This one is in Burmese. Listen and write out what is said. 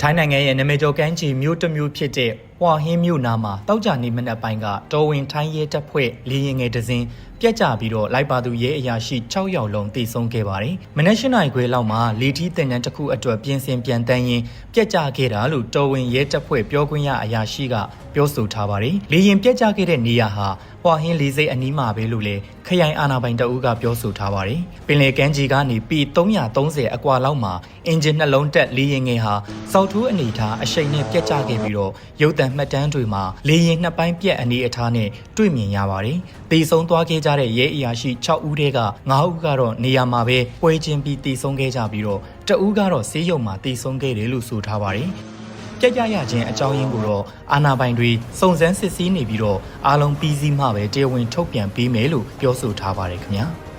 ထိုင်းနိုင်ငံရဲ့နာမည်ကျော်ကမ်းခြေမြို့တစ်မြို့ဖြစ်တဲ့ဟွာဟင်းမြို့နာမှာတောက်ကြနေမနက်ပိုင်းကတော်ဝင်ထိုင်းရဲတပ်ဖွဲ့လေရင်ငယ်တစ်စင်းပြက်ကျပြီးတော့လိုက်ပါသူရဲအရာရှိ6ယောက်လုံးတိဆုံးခဲ့ပါတယ်။မနက်၈နာရီခွဲလောက်မှာလေထီးတင်တန်းတစ်ခုအတွက်ပြင်ဆင်ပြန်တန်းရင်းပြက်ကျခဲ့တာလို့တော်ဝင်ရဲတပ်ဖွဲ့ပြောခွင့်ရအရာရှိကပြောဆိုထားပါတယ်။လေရင်ပြက်ကျခဲ့တဲ့နေရာဟာဟွာဟင်းလေးစိတ်အနီးမှာပဲလို့လေခရိုင်အာနာပိုင်တအူးကပြောဆိုထားပါတယ်။ပင်လယ်ကမ်းခြေကနေပီ330အကွာလောက်မှာအင်ဂျင်နှလုံးတက်လေရင်ငယ်ဟာစောက်ထိုးအနေထားအရှိန်နဲ့ပြက်ကျခဲ့ပြီးတော့ရုပ်တံမှတ်တမ်းတွေမှာလေရင်နှစ်ပိုင်းပြက်အနေအထားနဲ့တွေ့မြင်ရပါတယ်။တေဆုံးသွားခဲ့ကြတဲ့ရဲအရာရှိ6ဦးတည်းက9ဦးကတော့နေရာမှာပဲပွဲချင်းပြီးတေဆုံးခဲ့ကြပြီးတော့တအူးကတော့ဆေးရုံမှာတေဆုံးခဲ့တယ်လို့ဆိုထားပါတယ်။ကြကြရခြင်းအကြောင်းရင်းကိုတော့အာနာပိုင်တွေစုံစမ်းစစ်ဆေးနေပြီးတော့အားလုံးပြီးစီးမှပဲတရားဝင်ထုတ်ပြန်ပေးမယ်လို့ပြောဆိုထားပါတယ်ခင်ဗျာ။